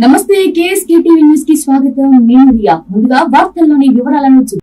నమస్తే KSK TV న్యూస్కి స్వాగతం. నేను రియా. ముందుగా వార్తల్లోని వివరాలను చూ-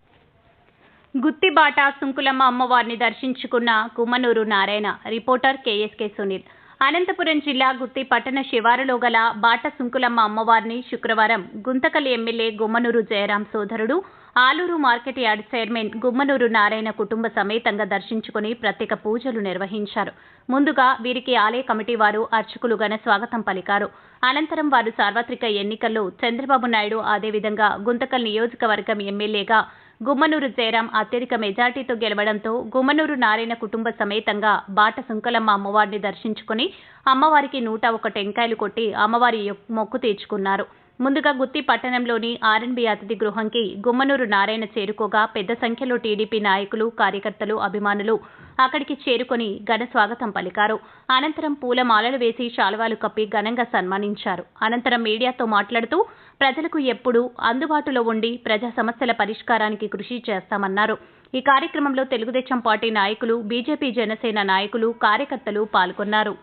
గుత్తిబాట సుంకులమ్మ అమ్మవారిని దర్శించుకున్న కుమ్మనూరు నారాయణ రిపోర్టర్ కేఎస్కే సునీల్. అనంతపురం జిల్లా గుత్తి పట్టణ శివారులో గల బాట సుంకులమ్మ అమ్మవారిని శుక్రవారం గుంతకల్ ఎమ్మెల్యే గుమ్మనూరు జయరాం సోదరుడు Aluru market yard chairman Gummanuru Narayana కుటుంబ సమేతంగా దర్శించుకుని ప్రత్యేక పూజలు నిర్వహించారు. ముందుగా వీరికి ఆలయ కమిటీ వారు అర్చకులు ఘన స్వాగతం పలికారు. అనంతరం వారు సార్వత్రిక ఎన్నికల్లో చంద్రబాబు నాయుడు అదేవిధంగా గుంతకల్ నియోజకవర్గం ఎమ్మెల్యేగా గుమ్మనూరు జయరాం అత్యధిక మెజార్టీతో గెలవడంతో గుమ్మనూరు నారాయణ కుటుంబ సమేతంగా బాట సుంకలమ్మ అమ్మవారిని దర్శించుకుని అమ్మవారికి నూట ఒక టెంకాయలు కొట్టి అమ్మవారి మొక్కు తీర్చుకున్నారు. ముందుగా గుత్తి పట్టణంలోని ఆర్ఎన్బి అతిథి గృహంకి గుమ్మనూరు నారాయణ చేరుకోగా పెద్ద సంఖ్యలో టీడీపీ నాయకులు కార్యకర్తలు అభిమానులు అక్కడికి చేరుకొని ఘన స్వాగతం పలికారు. అనంతరం పూల మాలలు వేసి శాలువాలు కప్పి ఘనంగా సన్మానించారు. అనంతరం మీడియాతో మాట్లాడుతూ ప్రజలకు ఎప్పుడూ అందుబాటులో ఉండి ప్రజా సమస్యల పరిష్కారానికి కృషి చేస్తామన్నారు. ఈ కార్యక్రమంలో తెలుగుదేశం పార్టీ నాయకులు బీజేపీ జనసేన నాయకులు కార్యకర్తలు పాల్గొన్నారు.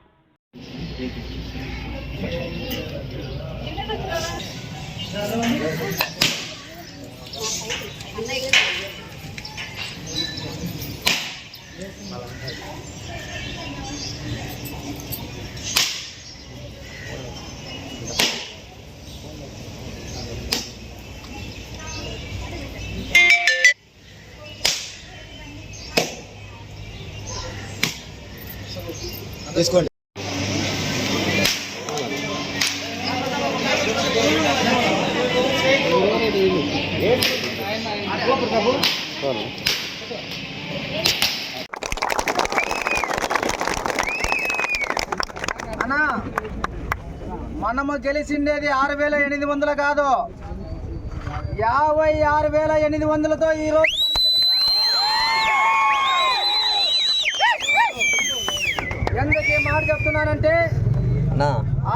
తీసుకోండి మనము గెలిచిండేది ఆరు వేల ఎనిమిది వందలు కాదు యాభై ఆరు వేల ఎనిమిది వందలతో ఈ రోజు ఎందుకు మాట చెప్తున్నానంటే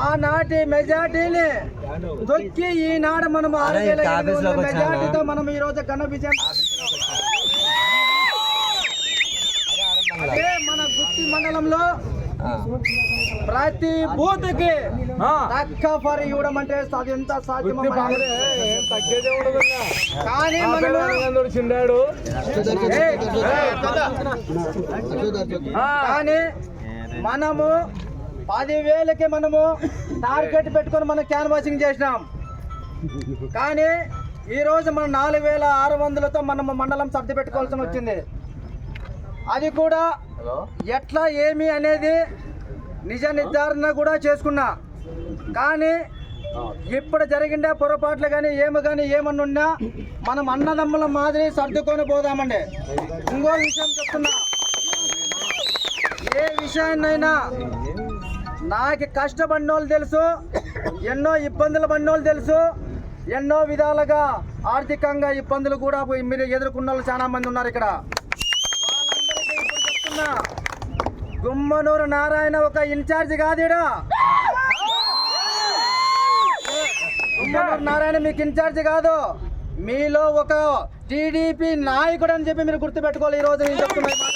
ఆనాటి మెజార్టీని దొక్కి ఈనాడు మనం ఆరు వేల? మెజార్టీతో మనం ఈ రోజు ఘన విజయం అదే మన గుత్తి మండలంలో. ప్రతి బూత్కి తక్క ఫర్ ఇవ్వడం అంటే అది ఎంత తెలియదు. కానీ ఏయ్, కానీ మనము పదివేలకి మనము టార్గెట్ పెట్టుకొని మనం క్యాన్వాసింగ్ చేసినాం. కానీ ఈ రోజు మనం నాలుగు వేల ఆరు వందలతో మనము మండలం సర్ది పెట్టుకోవాల్సి వచ్చింది. అది కూడా ఎట్లా ఏమి అనేది నిజ నిర్ధారణ కూడా చేసుకున్నా. కానీ ఇప్పుడు జరిగిండే పొరపాట్లు కానీ ఏమి కానీ ఏమన్నా ఉన్నా మనం అన్నదమ్ముల మాదిరి సర్దుకొని పోదామండి. ఇంకో విషయం చెప్తున్నా. ఏ విషయాన్నైనా నాకు కష్టపడినోళ్ళు తెలుసు ఎన్నో ఇబ్బందులు పడినోళ్ళు తెలుసు ఎన్నో విధాలుగా ఆర్థికంగా ఇబ్బందులు కూడా మీరు ఎదుర్కొన్న వాళ్ళు చాలా మంది ఉన్నారు ఇక్కడ. గుమ్మనూరు నారాయణ ఒక ఇన్ఛార్జ్ కాదుడా నారాయణ మీకు ఇన్ఛార్జ్ కాదు. మీలో ఒక టీడీపీ నాయకుడు అని చెప్పి మీరు గుర్తుపెట్టుకోవాలి ఈ రోజు నేను చెప్తున్నా ఈ మాట.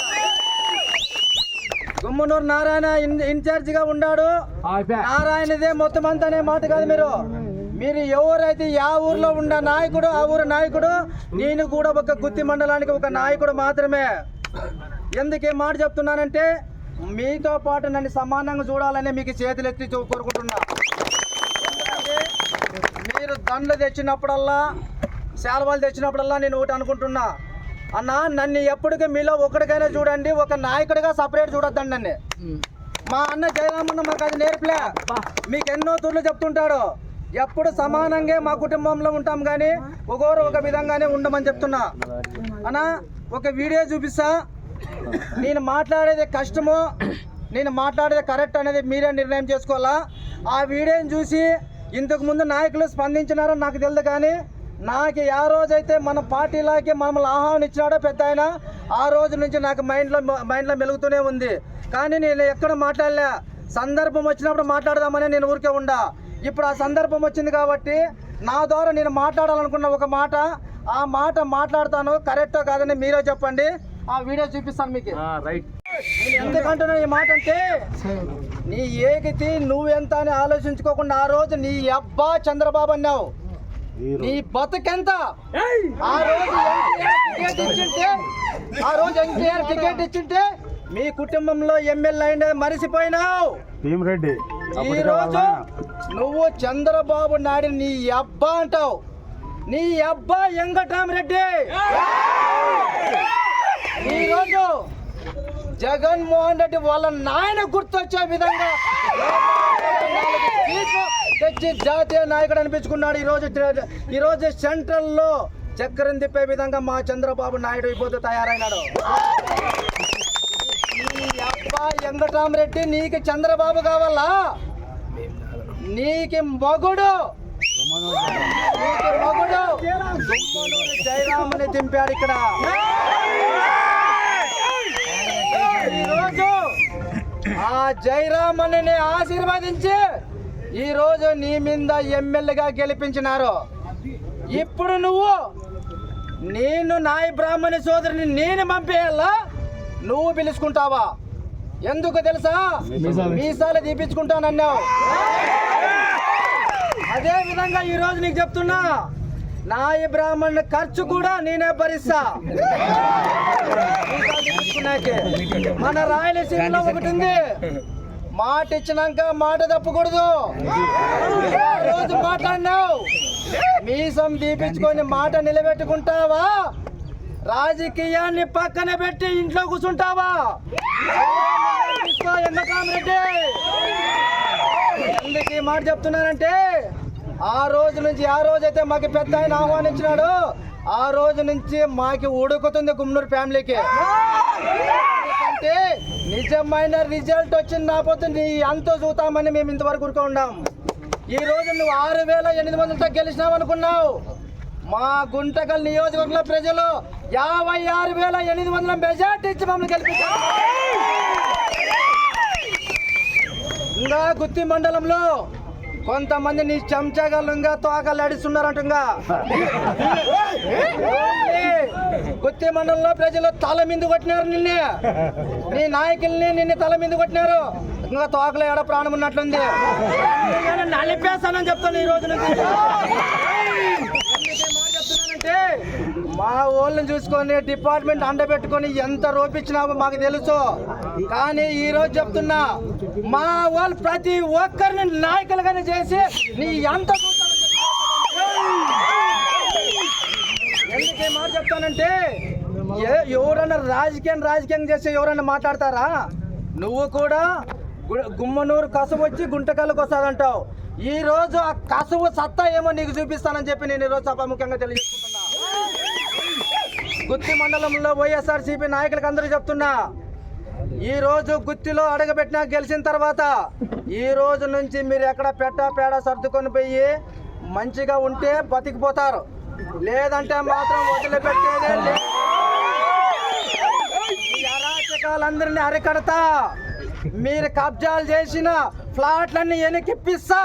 గుమ్మనూరు నారాయణ ఇన్- ఇన్ఛార్జ్గా ఉన్నాడు నారాయణదే మొత్తం అంతా అనే మాట కాదు మీరు. మీరు ఎవరైతే యా ఊర్లో ఉన్న నాయకుడు ఆ ఊరు నాయకుడు నేను కూడా ఒక గుత్తి మండలానికి ఒక నాయకుడు మాత్రమే. ఎందుకు మాట చెప్తున్నానంటే మీతో పాటు నన్ను సమానంగా చూడాలని మీకు చేతులెత్తి కోరుకుంటున్నా. మీరు దండలు తెచ్చినప్పుడల్లా శాలవాలు తెచ్చినప్పుడల్లా నేను ఒకటి అనుకుంటున్నా. అన్న నన్ను ఎప్పటికీ మీలో ఒకటికైనా చూడండి ఒక నాయకుడిగా సపరేట్ చూడొద్దండి నన్ను. మా అన్న జయరామన్న మాకు అది నేర్పలే. మీకు ఎన్నో తూర్లు చెప్తుంటాడు. ఎప్పుడు సమానంగా మా కుటుంబంలో ఉంటాం కానీ ఒకరు ఒక విధంగానే ఉండమని చెప్తున్నా. అన్న ఒక వీడియో చూపిస్తా. నేను మాట్లాడేది కష్టమో నేను మాట్లాడేది కరెక్ట్ అనేది మీరే నిర్ణయం చేసుకోవాలా? ఆ వీడియోని చూసి ఇంతకు ముందు నాయకులు స్పందించినారో నాకు తెలియదు కానీ నాకు ఆ రోజైతే మన పార్టీలోకి మమ్మల్ని ఆహ్వానం ఇచ్చినాడో పెద్ద ఆయన ఆ రోజు నుంచి నాకు మైండ్లో మైండ్లో మెలుగుతూనే ఉంది. కానీ నేను ఎక్కడ మాట్లాడలే. సందర్భం వచ్చినప్పుడు మాట్లాడదామని నేను ఊరికే ఉండా. ఇప్పుడు ఆ సందర్భం వచ్చింది కాబట్టి నా ద్వారా నేను మాట్లాడాలనుకున్న ఒక మాట ఆ మాట మాట్లాడతాను. కరెక్టో కాదని మీరే చెప్పండి. ఆ వీడియో చూపిస్తాను మీకు. రైట్. ఎందుకంటున్నా ఈ మాట అంటే? నీ ఏగితి నువ్వెంత అని ఆలోచించుకోకుండా ఆ రోజు నీ అబ్బా చంద్రబాబు అన్నావు. నీ బతుకెంత? ఆ రోజు ఎన్టీఆర్ టికెట్ ఇచ్చింటే ఆ రోజు ఎన్టీఆర్ టికెట్ ఇచ్చింటే మీ కుటుంబంలో ఎమ్మెల్యే అయిన మరిసిపోయినావు. భీమరెడ్డి. ఈ రోజు నువ్వు చంద్రబాబు నాయుడు నీ అబ్బా అంటావు. నీ అబ్బా వెంకటరామరెడ్డి. ఈ రోజు జగన్మోహన్ రెడ్డి వాళ్ళ నాయన గుర్తొచ్చే విధంగా తెచ్చి జాతీయ నాయకుడు అనిపించుకున్నాడు. ఈ రోజు ఈ సెంట్రల్లో చక్రం తిప్పే విధంగా మా చంద్రబాబు నాయుడు ఇప్పుడు తయారైనాడు. అబ్బా వెంకటరామరెడ్డి నీకు చంద్రబాబు కావాలా? నీకు మొగుడు. నీకు మొగుడు. గుమ్మనూరు జయరామని దింపాడు ఇక్కడ. ఈరోజు ఆ జయరామని ఆశీర్వదించి ఈ రోజు నీ మీద ఎమ్మెల్యేగా గెలిపించినారు. ఇప్పుడు నువ్వు నేను నాయ బ్రాహ్మణి సోదరుని నేను పంపేయాలా? నువ్వు పిలుచుకుంటావా? ఎందుకు తెలుసా? మీసాలు. తీపించుకుంటానన్నావు అదే విధంగా ఈ రోజు నీకు చెప్తున్నా నాయ బ్రాహ్మణ్ ఖర్చు కూడా నేనే భరిస్తా. మన రాయలసీమలో ఒకటి ఉంది. మాట ఇచ్చినాక మాట తప్పకూడదు. రోజు మాట్లాడినావు. మీసం తీపించుకొని మాట నిలబెట్టుకుంటావా? రాజకీయాన్ని పక్కన పెట్టి ఇంట్లో కూర్చుంటావా? ఎందుకు ఈ మాట చెప్తున్నానంటే ఆ రోజు నుంచి ఆ రోజైతే మాకు పెద్ద ఆయన ఆహ్వానించినాడు. ఆ రోజు నుంచి మాకి ఉడుకుతుంది గుమ్నూరు ఫ్యామిలీకి. ఎందుకంటే నిజమైన రిజల్ట్ వచ్చింది నాపోతే నీ అంతో చూతామని మేము ఇంతవరకు ఊరుకో ఉన్నాం. ఈ రోజు నువ్వు ఆరు వేల ఎనిమిది వందలతో గెలిచినావు అనుకున్నావు. మా గుంటకల్ నియోజకవర్గంలో ప్రజలు యాభై ఆరు వేల ఎనిమిది వందల మెజార్టీ ఇచ్చి మమ్మల్ని గెలిపించారు. ఇంకా గుత్తి మండలంలో కొంతమంది నీ చెంచగాళ్ళుగా తోకలు అడిస్తున్నారంటంగా గుత్తి మండలంలో ప్రజలు తల మీద కొట్టినారు నిన్నే. నీ నాయకుల్ని నిన్ను తల మీద కొట్టినారు. ఇంకా తోకలు ఏడ ప్రాణం ఉన్నట్లుంది. నలిపేస్తానని చెప్తాను ఈ రోజు నుంచి. చెప్తున్నానంటే మా వాళ్ళని చూసుకొని డిపార్ట్మెంట్ అండబెట్టుకొని ఎంత రోపించినామో మాకు తెలుసు. కానీ ఈ రోజు చెప్తున్నా మా వాళ్ళు ప్రతి ఒక్కరిని నాయకులుగానే చేసి నీ ఎంత ఎందుకే మాట చెప్తానంటే ఏ- ఎవరన్నా రాజకీయం రాజకీయం చేసి ఎవరన్నా మాట్లాడతారా? నువ్వు కూడా గుమ్మనూరు కసువు వచ్చి గుంటకల్లకు వస్తాదంటావు. ఈ రోజు ఆ కసువు సత్తా ఏమో నీకు చూపిస్తానని చెప్పి నేను ఈరోజు సభాముఖంగా తెలియజేసుకుంటున్నా గుత్తి మండలంలో వైఎస్ఆర్సీపీ నాయకులకు అందరూ చెప్తున్నా ఈ రోజు గుత్తిలో అడగబెట్టినా గెలిచిన తర్వాత ఈ రోజు నుంచి మీరు ఎక్కడ పెట్ట పేడ సర్దుకొని పోయి మంచిగా ఉంటే బతికిపోతారు. లేదంటే మాత్రం వదిలిపెట్టేదే అరాచకాలందరినీ అరికడతా మీరు కబ్జాలు చేసిన ఫ్లాట్లన్నీ వెనకిప్పిస్తా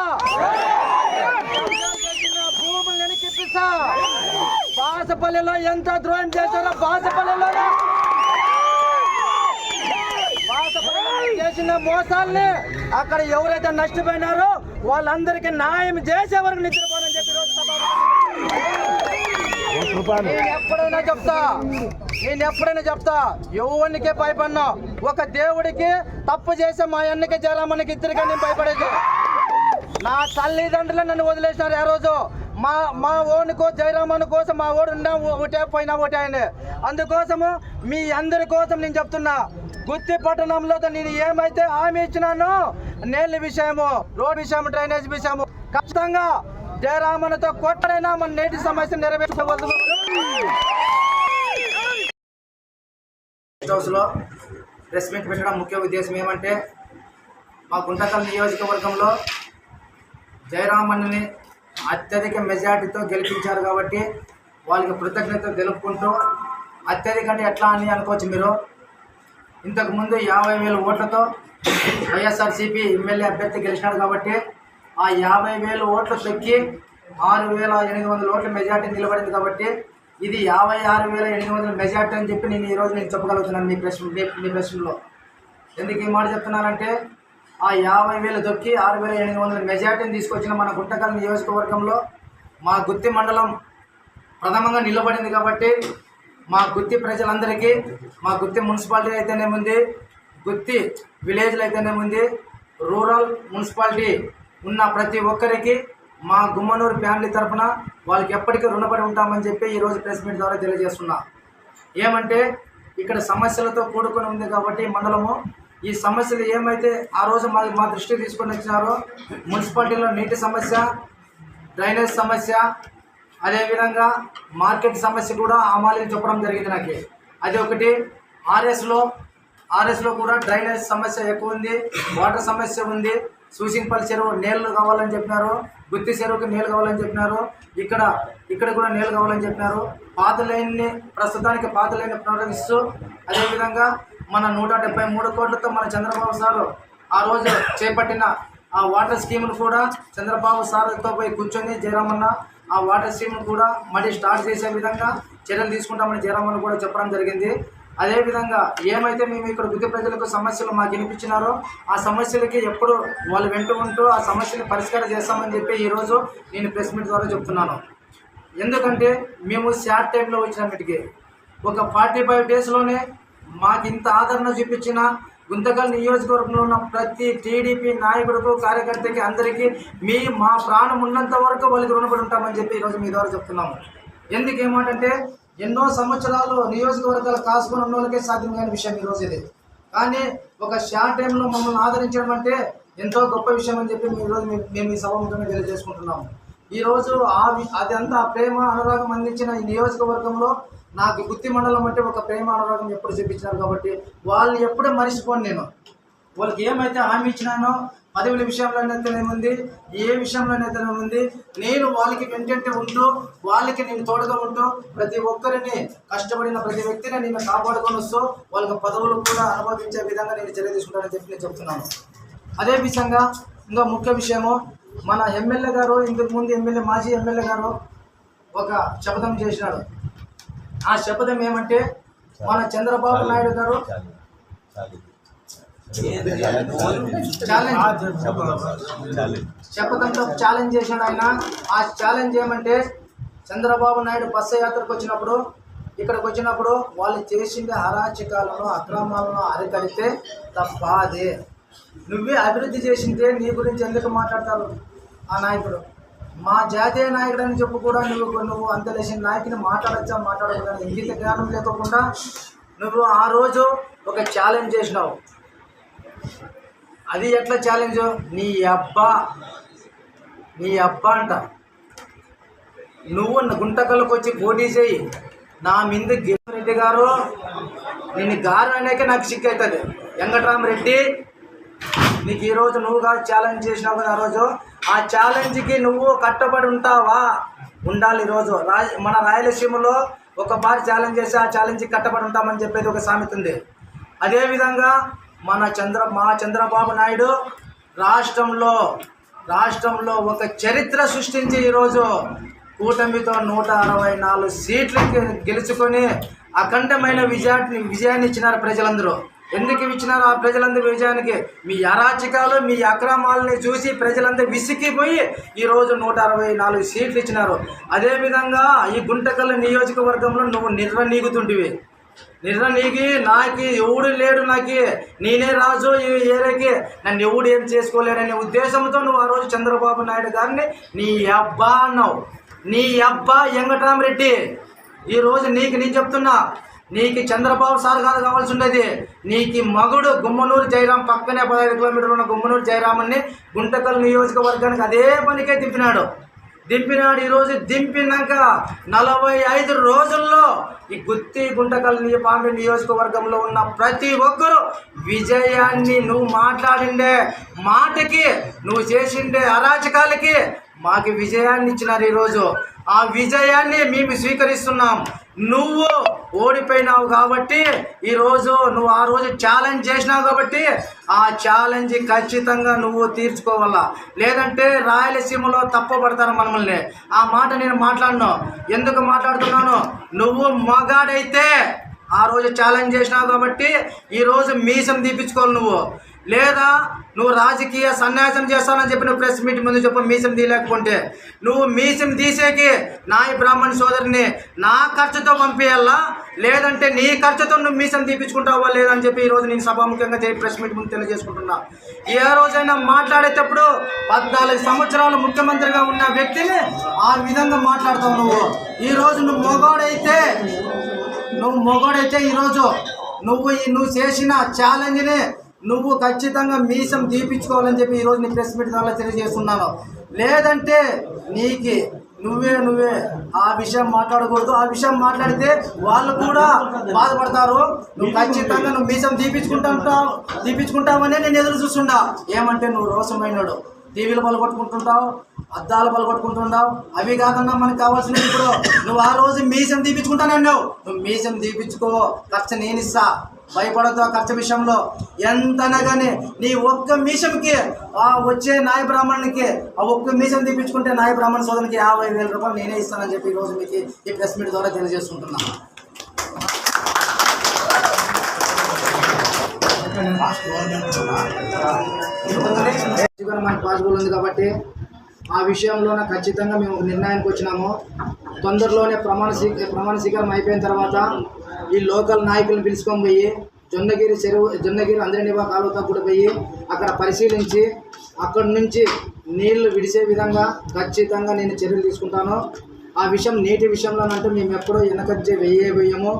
వెనకిప్పిస్తా బాసపల్లిలో ఎంత ద్రోహం చేశారో బాసపల్లిలో చేసిన మోసాల్ని అక్కడ ఎవరైతే నష్టపోయినారో వాళ్ళందరికీ న్యాయం చేసే వరకు నిద్రపోనని చెప్పి నేను ఎప్పుడైనా చెప్తా నేను ఎప్పుడైనా చెప్తా ఎవరికే భయపడినా. ఒక దేవుడికి తప్పు చేసే మా అన్నకి జరామన్నకి ఇద్దరికే నేను భయపడేది. నా తల్లిదండ్రులు నన్ను వదిలేసినారు ఆ రోజు. మా మా ఓనుకో జయరామన్ కోసం మా ఓడు ఉన్నా ఒకటే పోయినా ఒకటే ఆయన అందుకోసము మీ అందరి కోసం నేను చెప్తున్నా. గుత్తి పట్టణంలో నేను ఏమైతే హామీ ఇచ్చినానో నీళ్ళ విషయము రోడ్ విషయం డ్రైనేజ్ విషయము ఖచ్చితంగా జయరామన్తో కొట్టడైనా మన నేటి సమస్య నెరవేర్చవలసి హౌస్లో ప్రెస్ మీట్ పెట్టడం ముఖ్య ఉద్దేశం ఏమంటే మా గుంటకల్ నియోజకవర్గంలో జయరామన్ని అత్యధిక మెజార్టీతో గెలిపించారు కాబట్టి వాళ్ళకి కృతజ్ఞత తెలుపుకుంటూ అత్యధిక అంటే ఎట్లా అని అనుకోవచ్చు మీరు? ఇంతకుముందు యాభై వేల ఓట్లతో వైఎస్ఆర్సీపీ ఎమ్మెల్యే అభ్యర్థి గెలిచినాడు కాబట్టి ఆ యాభై వేల ఓట్లు తొక్కి ఆరు వేల ఎనిమిది వందల ఓట్ల మెజార్టీ నిలబడింది కాబట్టి ఇది యాభై ఆరు వేల ఎనిమిది వందల మెజార్టీ అని చెప్పి నేను ఈరోజు నేను చెప్పగలుగుతున్నాను మీ ప్రశ్న మీ మీ ప్రశ్నలో. ఎందుకు ఈ మాట చెప్తున్నానంటే ఆ యాభై వేలు దొక్కి ఆరు వేల ఎనిమిది వందల మెజార్టీని తీసుకొచ్చిన మన గుంటకల్ నియోజకవర్గంలో మా గుత్తి మండలం ప్రథమంగా నిలబడింది కాబట్టి మా గుత్తి ప్రజలందరికీ మా గుత్తి మున్సిపాలిటీ అయితేనేముంది గుత్తి విలేజ్లు అయితేనేముంది రూరల్ మున్సిపాలిటీ ఉన్న ప్రతి ఒక్కరికి మా గుమ్మనూరు ఫ్యామిలీ తరఫున వాళ్ళకి ఎప్పటికీ రుణపడి ఉంటామని చెప్పి ఈరోజు ప్రెస్ మీట్ ద్వారా తెలియజేస్తున్నా. ఏమంటే ఇక్కడ సమస్యలతో కూడుకొని ఉంది కాబట్టి మండలము ఈ సమస్యలు ఏమైతే ఆ రోజు మా మా దృష్టికి తీసుకొని వచ్చినారో మున్సిపాలిటీలో నీటి సమస్య డ్రైనేజ్ సమస్య అదేవిధంగా మార్కెట్ సమస్య కూడా అమాలిని చెప్పడం జరిగింది నాకు. అది ఒకటి. ఆర్ఎస్లో ఆర్ఎస్లో కూడా డ్రైనేజ్ సమస్య ఎక్కువ ఉంది వాటర్ సమస్య ఉంది సూసింపల్లి చెరువు నీళ్ళు కావాలని చెప్పినారు గుత్తి చెరువుకి నీళ్ళు కావాలని చెప్పినారు ఇక్కడ ఇక్కడ కూడా నీళ్ళు కావాలని చెప్పినారు. పాత లైన్ని ప్రస్తుతానికి పాత లైన్ ప్రారంభిస్తూ అదేవిధంగా మన నూట డెబ్బై మూడు కోట్లతో మన చంద్రబాబు సారు ఆ రోజు చేపట్టిన ఆ వాటర్ స్కీమ్ను కూడా చంద్రబాబు సార్తో పోయి కూర్చొని జయరామన్న ఆ వాటర్ స్కీమ్ను కూడా మళ్ళీ స్టార్ట్ చేసే విధంగా చర్యలు తీసుకుంటామని జయరామన్న కూడా చెప్పడం జరిగింది. అదేవిధంగా ఏమైతే మేము ఇక్కడ గుత్తి ప్రజలకు సమస్యలు మాకు వినిపించినారో ఆ సమస్యలకి ఎప్పుడు వాళ్ళు వెంట ఉంటూ ఆ సమస్యని పరిష్కారం చేస్తామని చెప్పి ఈరోజు నేను ప్రెస్ మీట్ ద్వారా చెప్తున్నాను. ఎందుకంటే మేము షార్ట్ టైంలో వచ్చినప్పటికీ ఒక ఫార్టీ ఫైవ్ డేస్లోనే మాకు ఇంత ఆదరణ చూపించిన గుంతకల్ నియోజకవర్గంలో ఉన్న ప్రతి టీడీపీ నాయకుడికి కార్యకర్తకి అందరికీ మీ మా ప్రాణం ఉన్నంత వరకు వాళ్ళకి రుణపడి ఉంటామని చెప్పి ఈరోజు మీ ద్వారా చెప్తున్నాము. ఎందుకు ఏమంటే ఎన్నో సంవత్సరాలు నియోజకవర్గాలు కాసుకొని ఉన్న వాళ్ళకే సాధ్యం కాని విషయం ఈరోజు ఇది. కానీ ఒక షార్ట్ టైంలో మమ్మల్ని ఆదరించడం అంటే ఎంతో గొప్ప విషయం అని చెప్పి మీ ఈరోజు మేము- మీ సభ ముఖ్యంగా తెలియజేసుకుంటున్నాము. ఈరోజు ఆ అదంతా ప్రేమ అనురాగం అందించిన ఈ నియోజకవర్గంలో నాకు గుత్తి మండలం అంటే ఒక ప్రేమ అనురాగం ఎప్పుడు చూపించినారు కాబట్టి వాళ్ళు ఎప్పుడూ మరిచిపోను నేను. వాళ్ళకి ఏమైతే హామీ ఇచ్చినానో పదవుల విషయంలోనైతేనేముంది ఏ విషయంలోనైతేనేముంది నేను వాళ్ళకి వెంటంటే ఉంటూ వాళ్ళకి నేను తోడుగా ఉంటూ ప్రతి ఒక్కరిని కష్టపడిన ప్రతి వ్యక్తిని నేను కాపాడుకొని వస్తూ వాళ్ళకి పదవులు కూడా అనుభవించే విధంగా నేను చర్య తీసుకుంటానని చెప్పి నేను చెప్తున్నాను. అదే విధంగా ఇంకా ముఖ్య విషయము మన ఎమ్మెల్యే గారు ఇంతకు ముందు ఎమ్మెల్యే మాజీ ఎమ్మెల్యే గారు ఒక శపథం చేసినాడు. ఆ శపథం ఏమంటే మన చంద్రబాబు నాయుడు గారు శపథంతో ఛాలెంజ్ చేశాడు ఆయన. ఆ ఛాలెంజ్ ఏమంటే చంద్రబాబు నాయుడు బస్సు యాత్రకు వచ్చినప్పుడు ఇక్కడికి వచ్చినప్పుడు వాళ్ళు చేసిండే అరాచకాలను అక్రమాలను అరికడితే తప్ప అదే నువ్వే అభివృద్ధి చేసింటే నీ గురించి ఎందుకు మాట్లాడతారు? ఆ నాయకుడు. మా జాతీయ నాయకుడు అని చెప్పు కూడా నువ్వు నువ్వు అంత లేచిన నాయకుని మాట్లాడచ్చా? మాట్లాడకూడదు ఇంగిత జ్ఞానం లేకోకుండా నువ్వు ఆ రోజు ఒక ఛాలెంజ్ చేసినావు. అది ఎట్లా ఛాలెంజ్ నీ అబ్బా. నీ అబ్బా అంట. నువ్వు గుంటకల్లోకి వచ్చి పోటీ చేయి. నా మీద రెడ్డి గారు నేను గారు అనేక నాకు సిక్ అవుతుంది వెంకటరామరెడ్డి నీకు ఈరోజు నువ్వు కాదు ఛాలెంజ్ చేసినావు కదా ఆ రోజు. ఆ ఛాలెంజ్కి నువ్వు కట్టబడి ఉంటావా? ఉండాలి ఈరోజు రా మన రాయలసీమలో ఒక బారి ఛాలెంజ్ చేసి ఆ ఛాలెంజ్కి కట్టబడి ఉంటామని చెప్పేది ఒక సామెత ఉంది. అదేవిధంగా మన చంద్ర మా చంద్రబాబు నాయుడు రాష్ట్రంలో రాష్ట్రంలో ఒక చరిత్ర సృష్టించి ఈరోజు కూటమితో నూట అరవై నాలుగు సీట్లు గె- గెలుచుకొని అఖండమైన విజయాన్ని విజయాన్ని ఇచ్చినారు ప్రజలందరూ. ఎందుకు ఇచ్చినారు ఆ ప్రజలందరి విజయానికి? మీ అరాచకాలు మీ అక్రమాలని చూసి ప్రజలందరూ విసిగిపోయి ఈరోజు నూట అరవై నాలుగు సీట్లు ఇచ్చినారు. అదేవిధంగా ఈ గుంటకల్ నియోజకవర్గంలో నువ్వు నిర్వనీగుతుంటివి నిర్ణయకి నాకు ఎవడు లేడు నాకు నేనే రాజు ఈ ఏరియాకి. నన్ను ఎవడు ఏం చేసుకోలేడనే ఉద్దేశంతో నువ్వు ఆ రోజు చంద్రబాబు నాయుడు గారిని నీ అబ్బా అన్నావు. నీ అబ్బా వెంకటరామరెడ్డి. ఈరోజు నీకు నేను చెప్తున్నా నీకు చంద్రబాబు సార్ కాదు కావాల్సి ఉండేది నీకు మగుడు గుమ్మనూరు జయరాం పక్కనే పదహైదు కిలోమీటర్లు ఉన్న గుమ్మనూరు జయరామన్ని గుంటకల్ నియోజకవర్గానికి అదే పనికే దింపినాడు. దింపినాడు ఈరోజు దింపినాక నలభై ఐదు రోజుల్లో ఈ గుత్తి గుంటకల్ నీ నియోజకవర్గంలో ఉన్న ప్రతి ఒక్కరూ విజయాన్ని నువ్వు మాట్లాడిండే మాటకి నువ్వు చేసిండే అరాచకాలకి మాకు విజయాన్ని ఇచ్చినారు ఈరోజు ఆ విజయాన్ని మేము స్వీకరిస్తున్నాం. నువ్వు ఓడిపోయినావు కాబట్టి ఈరోజు నువ్వు ఆ రోజు ఛాలెంజ్ చేసినావు కాబట్టి ఆ ఛాలెంజ్ ఖచ్చితంగా నువ్వు తీర్చుకోవాలా? లేదంటే రాయలసీమలో తప్పబడతారు మనల్ని ఆ మాట నేను మాట్లాడను. ఎందుకు మాట్లాడుతున్నాను? నువ్వు మగాడైతే ఆ రోజు ఛాలెంజ్ చేసినావు కాబట్టి ఈరోజు మీసం తీపించుకోవాలి నువ్వు. లేదా నువ్వు రాజకీయ సన్యాసం చేస్తానని చెప్పి నువ్వు ప్రెస్ మీట్ ముందు చెప్పు మీసం తీయలేకుంటే నువ్వు మీసం తీసేకి నాయ బ్రాహ్మణ్ సోదరిని నా ఖర్చుతో పంపేయాలా లేదంటే నీ ఖర్చుతో నువ్వు మీసం తీపించుకుంటావా లేదని చెప్పి ఈ రోజు నేను సభాముఖంగా చేయి ప్రెస్ మీట్ ముందు తెలియజేసుకుంటున్నా. ఏ రోజైనా మాట్లాడేటప్పుడు పద్నాలుగు సంవత్సరాలు ముఖ్యమంత్రిగా ఉన్న వ్యక్తిని ఆ విధంగా మాట్లాడతావు నువ్వు. ఈ రోజు నువ్వు మొగోడైతే నువ్వు మొగోడైతే ఈరోజు నువ్వు ఈ నువ్వు చేసిన ఛాలెంజ్ని నువ్వు ఖచ్చితంగా మీసం తీపించుకోవాలని చెప్పి ఈరోజు నీ ప్రెస్ మీట్ ద్వారా తెలియజేస్తున్నాను. లేదంటే నీకి నువ్వే నువ్వే ఆ విషయం మాట్లాడకూడదు. ఆ విషయం మాట్లాడితే వాళ్ళు కూడా బాధపడతారు. నువ్వు ఖచ్చితంగా నువ్వు మీసం తీపించుకుంటావు తీపించుకుంటావనే నేను ఎదురు చూస్తుండా. ఏమంటే నువ్వు రోషమైనడు. టీవీలు పలగొట్టుకుంటుంటావు అద్దాలు పలగొట్టుకుంటుంటావు. అవి కాకుండా మనకు కావాల్సినవి ఇప్పుడు నువ్వు ఆ రోజు మీసం తీపించుకుంటానన్నావు నువ్వు మీసం తీపించుకో ఖర్చు నేను ఇస్తా. భయపడద్దు ఆ ఖర్చు విషయంలో. ఎంతనగానే కానీ నీ ఒక్క మీషంకి ఆ వచ్చే నాయ బ్రాహ్మణునికి ఆ ఒక్క మీషం తీపించుకుంటే నాయ బ్రాహ్మణ సోదరునికి యాభై వేల రూపాయలు నేనే ఇస్తానని చెప్పి ఈరోజు రోజు మీకు ఈ ప్రెస్ మీట్ ద్వారా తెలియజేసుకుంటున్నాను మనకు పాసిబుల్ ఉంది కాబట్టి ఆ విషయంలోనే ఖచ్చితంగా మేము నిర్ణయానికి వచ్చినాము. తొందరలోనే ప్రమాణ స్వీ ప్రమాణ స్వీకారం అయిపోయిన తర్వాత ఈ లోకల్ నాయకులను పిలుచుకొని పోయి జొన్నగిరి చెరువు జొన్నగిరి అందరినివా కాలువతో కూడా పోయి అక్కడ పరిశీలించి అక్కడి నుంచి నీళ్ళు విడిసే విధంగా ఖచ్చితంగా నేను చర్యలు తీసుకుంటాను. ఆ విషయం నీటి విషయంలోనంటే మేము ఎప్పుడూ వెనకజ్జే వెయ్యే వెయ్యము.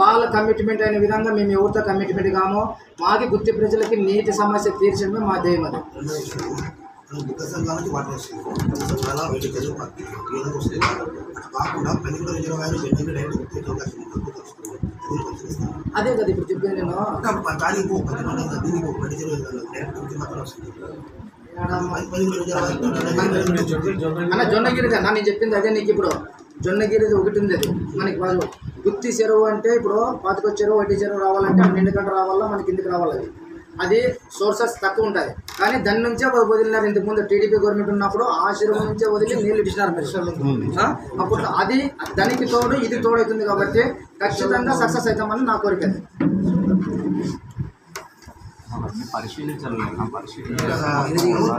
వాళ్ళ కమిట్మెంట్ అయిన విధంగా మేము ఎవరితో కమిట్మెంట్ కామో? మాకి గుత్తి ప్రజలకి నీటి సమస్య తీర్చడమే మా ధ్యేయం అది. వస్తుంది. అట్లా కాకుండా పని కూడా రిజర్వాయర్ పెంచిన డైరెక్ట్ గుర్తించే అవకాశం ఉంటుంది అదే కదా ఇప్పుడు చెప్పాను నేను. కానీ ఇంకో పది మంది దీనికి ఒక పది రిజర్వాయర్ డైరెక్ట్ గుర్తి మాత్రం వస్తుంది పది పది రిజర్వాయర్ అన్న జొన్నగిరి అన్న నేను చెప్పింది అదే నీకు ఇప్పుడు. జొన్నగిరి ఒకటి ఉంది అది మనకి వాళ్ళు గుత్తి చెరువు అంటే ఇప్పుడు పాతికొ చెరువు వడ్డీ చెరువు రావాలంటే ఆ నిండుగంట రావాలా? మనకి కిందికి రావాలి అది? అది సోర్సెస్ తక్కువ ఉంటుంది కానీ దాని నుంచే వదిలినారు. ఇంతకు ముందు టీడీపీ గవర్నమెంట్ ఉన్నప్పుడు ఆ చెరువు నుంచే వదిలి నీళ్ళు ఇచ్చినారు ఆ? అప్పుడు అది దానికి తోడు ఇది తోడవుతుంది కాబట్టి ఖచ్చితంగా సక్సెస్ అవుతామని నా కోరిక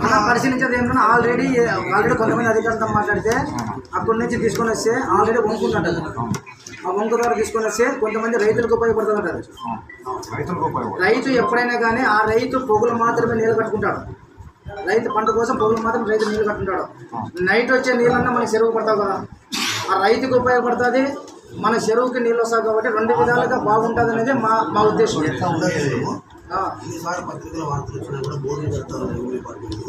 అలా పరిశీలించేది ఏంటంటే ఆల్రెడీ ఆల్రెడీ కొంతమంది అధికారులతో మాట్లాడితే అక్కడి నుంచి తీసుకొని వస్తే ఆల్రెడీ వంకుంటుంటారు ఆ వంకు ద్వారా తీసుకొని వస్తే కొంతమంది రైతులకు ఉపయోగపడుతుంటారు. రైతు ఎప్పుడైనా కానీ ఆ రైతు పొగులు మాత్రమే నీళ్ళు కట్టుకుంటాడు. రైతు పంట కోసం పొగులు మాత్రం రైతు నీళ్ళు కట్టుకుంటాడు. నైట్ వచ్చే నీళ్ళన్నా మనకి చెరువు పడతావు కదా. ఆ రైతుకు ఉపయోగపడుతుంది మన చెరువుకి నీళ్ళు వస్తాయి కాబట్టి రెండు విధాలుగా బాగుంటుంది అనేది మా మా ఉద్దేశం. ఎట్లా ఉండదు ఆ. ఎన్నిసార్లు పత్రికల వార్తలు వచ్చినా కూడా బోర్డులు పెడతారు రెవెన్యూ డిపార్ట్మెంట్